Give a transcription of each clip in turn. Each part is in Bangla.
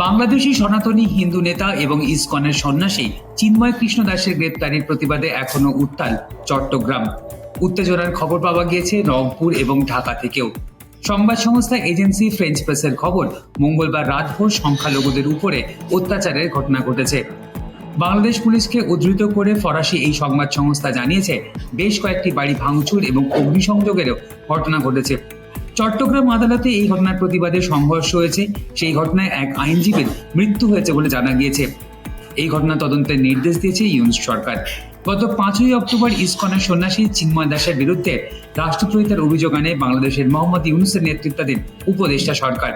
বাংলাদেশি সনাতনী হিন্দু নেতা এবং ইসকনের সন্ন্যাসী চিন্ময় কৃষ্ণ দাসের গ্রেপ্তারির প্রতিবাদে এখনও উত্তাল চট্টগ্রাম। উত্তেজনার খবর পাওয়া গিয়েছে রংপুর এবং ঢাকা থেকেও। সংবাদ সংস্থা এজেন্সি ফ্রেঞ্চ প্রেসের খবর, মঙ্গলবার রাতভর সংখ্যালঘুদের উপরে অত্যাচারের ঘটনা ঘটেছে। বাংলাদেশ পুলিশকে উদ্ধৃত করে ফরাসি এই সংবাদ সংস্থা জানিয়েছে, বেশ কয়েকটি বাড়ি ভাঙচুর এবং অগ্নিসংযোগেরও ঘটনা ঘটেছে। চট্টগ্রাম আদালতে এই ঘটনার প্রতিবাদে সংঘর্ষ হয়েছে। সেই ঘটনায় এক আইনজীবীর মৃত্যু হয়েছে বলে জানা গিয়েছে। এই ঘটনা তদন্তের নির্দেশ দিয়েছে ইউনুস সরকার। গত পাঁচই অক্টোবর ইসকনের সন্ন্যাসী চিন্ময় দাসের বিরুদ্ধে রাষ্ট্রদ্রোহিতার অভিযোগ আনে বাংলাদেশের মোহাম্মদ ইউনুসের নেতৃত্বাধীন উপদেষ্টা সরকার।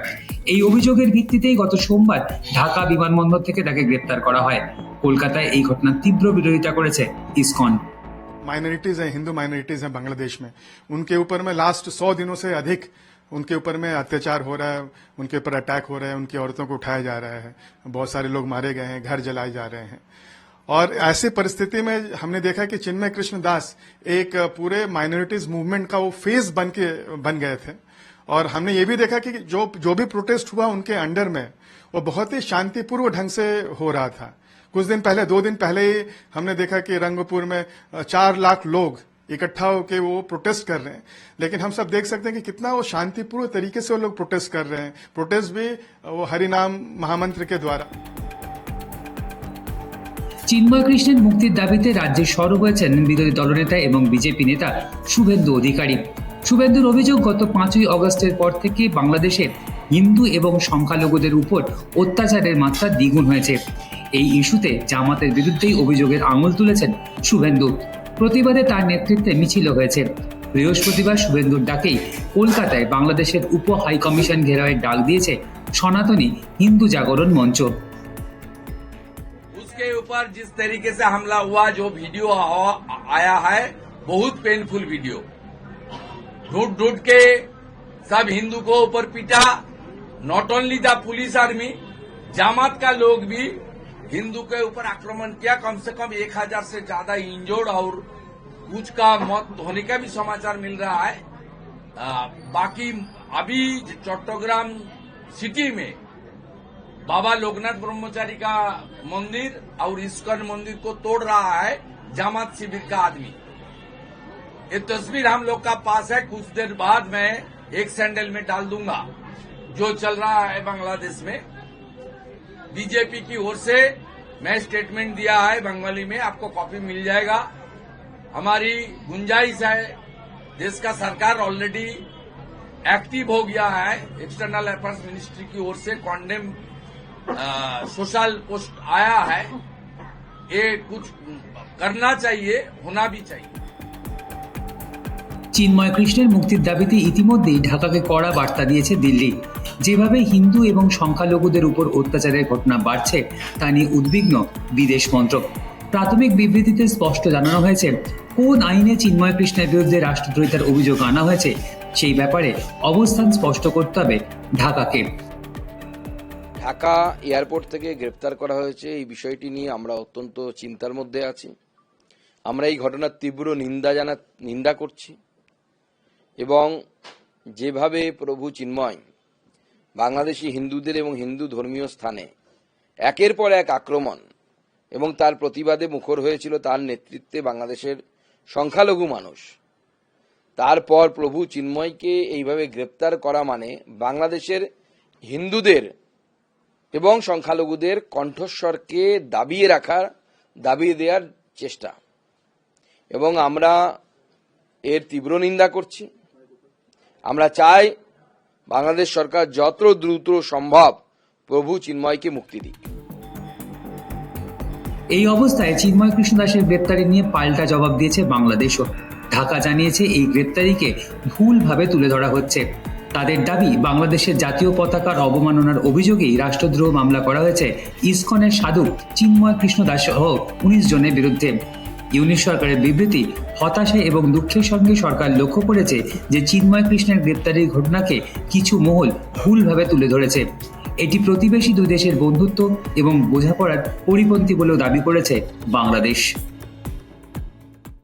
এই অভিযোগের ভিত্তিতেই গত সোমবার ঢাকা বিমানবন্দর থেকে তাকে গ্রেপ্তার করা হয়। কলকাতায় এই ঘটনার তীব্র বিরোধিতা করেছে ইসকন। माइनॉरिटीज हैं हिंदू माइनॉरिटीज हैं बांग्लादेश में। उनके ऊपर में लास्ट सौ दिनों से अधिक उनके ऊपर में अत्याचार हो रहा है, उनके ऊपर अटैक हो रहे हैं, उनकी औरतों को उठाया जा रहा है। बहुत सारे लोग मारे गए हैं, घर जलाए जा रहे हैं। और ऐसी परिस्थिति में हमने देखा कि चिन्मय कृष्ण दास एक पूरे माइनॉरिटीज मूवमेंट का वो फेस बन के, बन गए थे। और हमने ये भी देखा कि जो जो भी प्रोटेस्ट हुआ उनके अंडर में, वो बहुत ही शांतिपूर्व ढंग से हो रहा था। कुछ दिन पहले दो दिन पहले ही हमने देखा कि रंगपुर में अ, चार लाख लोग इकट्ठा होकर वो प्रोटेस्ट कर रहे हैं लेकिन हम सब देख सकते हैं कि कितना वो शांतिपूर्व तरीके से वो लोग प्रोटेस्ट कर रहे हैं प्रोटेस्ट भी अ, वो हरिनाम महामंत्र के द्वारा চিন্ময় কৃষ্ণের মুক্তির দাবিতে রাজ্যে সরব হয়েছেন বিরোধী দলনেতা এবং বিজেপি নেতা শুভেন্দু অধিকারী শুভেন্দুর অভিযোগ গত পাঁচই অগস্টের পর থেকে বাংলাদেশের হিন্দু এবং সংখ্যালঘুদের উপর অত্যাচারের মাত্রা দ্বিগুণ হয়েছে এই ইস্যুতে জামাতের বিরুদ্ধেই অভিযোগের আঙুল তুলেছেন শুভেন্দু প্রতিবাদে তার নেতৃত্বে মিছিল হয়েছে বৃহস্পতিবার শুভেন্দুর ডাকেই কলকাতায় বাংলাদেশের উপ হাইকমিশন ঘেরাওয়ের ডাক দিয়েছে সনাতনী হিন্দু জাগরণ মঞ্চ उसके ऊपर जिस तरीके से हमला हुआ जो वीडियो आ- आया है बहुत पेनफुल वीडियो ढूंढ ढूंढ के सब हिंदू को ऊपर पीटा not only the police army Jamaat का लोग भी हिंदू के ऊपर आक्रमण किया कम से कम एक हज़ार से ज़्यादा इंजोर्ड और कुछ का मौत होने का भी समाचार मिल रहा है। आ, बाकी अभी चट्टग्राम सिटी में बाबा लोकनाथ ब्रह्मचारी का मंदिर और इस्कन मंदिर को तोड़ रहा है जामात शिविर का आदमी। ये तस्वीर हम लोग का पास है कुछ देर बाद मैं एक सैंडल में डाल दूँगा जो चल रहा है बांग्लादेश में। बीजेपी की ओर से मैं स्टेटमेंट दिया है बंगाली में, आपको कॉपी मिल जाएगा। हमारी गुंजाइश है, देश का सरकार ऑलरेडी एक्टिव हो गया है। एक्सटर्नल अफेयर्स मिनिस्ट्री की ओर से कॉन्डेम सोशल पोस्ट आया है। ये कुछ करना चाहिए, होना भी चाहिए। চিন্ময় কৃষ্ণের মুক্তির দাবিতে ইতিমধ্যেই ঢাকাকে কড়া বার্তা দিয়েছে দিল্লি। যেভাবে হিন্দু এবং সংখ্যালঘুদের উপর অত্যাচারের ঘটনা বাড়ছে, তা নিয়ে উদ্বিগ্ন বিদেশ মন্ত্রক। প্রাথমিক বিবৃতিতে স্পষ্ট জানানো হয়েছে, কোন আইনে চিন্ময় কৃষ্ণের বিরুদ্ধে রাষ্ট্রদ্রোহিতার অভিযোগ আনা হয়েছে, সেই ব্যাপারে অবস্থান স্পষ্ট করতে হবে ঢাকাকে। ঢাকা এয়ারপোর্ট থেকে গ্রেপ্তার করা হয়েছে, এই বিষয়টি নিয়ে আমরা অত্যন্ত চিন্তার মধ্যে আছি। আমরা এই ঘটনার তীব্র নিন্দা জানা, নিন্দা করছি। এবং যেভাবে প্রভু চিন্ময় বাংলাদেশি হিন্দুদের এবং হিন্দু ধর্মীয় স্থানে একের পর এক আক্রমণ এবং তার প্রতিবাদে মুখর হয়েছিল তার নেতৃত্বে বাংলাদেশের সংখ্যালঘু মানুষ, তারপর প্রভু চিন্ময়কে এইভাবে গ্রেপ্তার করা মানে বাংলাদেশের হিন্দুদের এবং সংখ্যালঘুদের কণ্ঠস্বরকে দাবিয়ে রাখার, দাবিয়ে দেওয়ার চেষ্টা। এবং আমরা এর তীব্র নিন্দা করছি। আমরা চাই বাংলাদেশ সরকার যত দ্রুত সম্ভব প্রভু চিন্ময়কে মুক্তি দিক। এই অবস্থায় চিন্ময় কৃষ্ণ দাসের গ্রেপ্তারি নিয়ে পাল্টা জবাব দিয়েছে বাংলাদেশও। ঢাকা জানিয়েছে এই গ্রেপ্তারিকে ভুলভাবে তুলে ধরা হচ্ছে। তাদের দাবি, বাংলাদেশের জাতীয় পতাকার অবমাননার অভিযোগেই রাষ্ট্রদ্রোহ মামলা করা হয়েছে। ইসকনের সাধু চিন্ময় কৃষ্ণ দাস সহ উনিশ জনের বিরুদ্ধে। ইউনিশ সরকারের বিবৃতি হতাশা এবং দুঃখের সঙ্গে সরকার লক্ষ্য করেছে যে চিন্ময় কৃষ্ণের গ্রেপ্তারির ঘটনাকে কিছু মহল ভুলভাবে তুলে ধরেছে। এটি প্রতিবেশী দুই দেশের বন্ধুত্ব এবং বোঝাপড়ার পরিপন্থী বলেও দাবি করেছে বাংলাদেশ।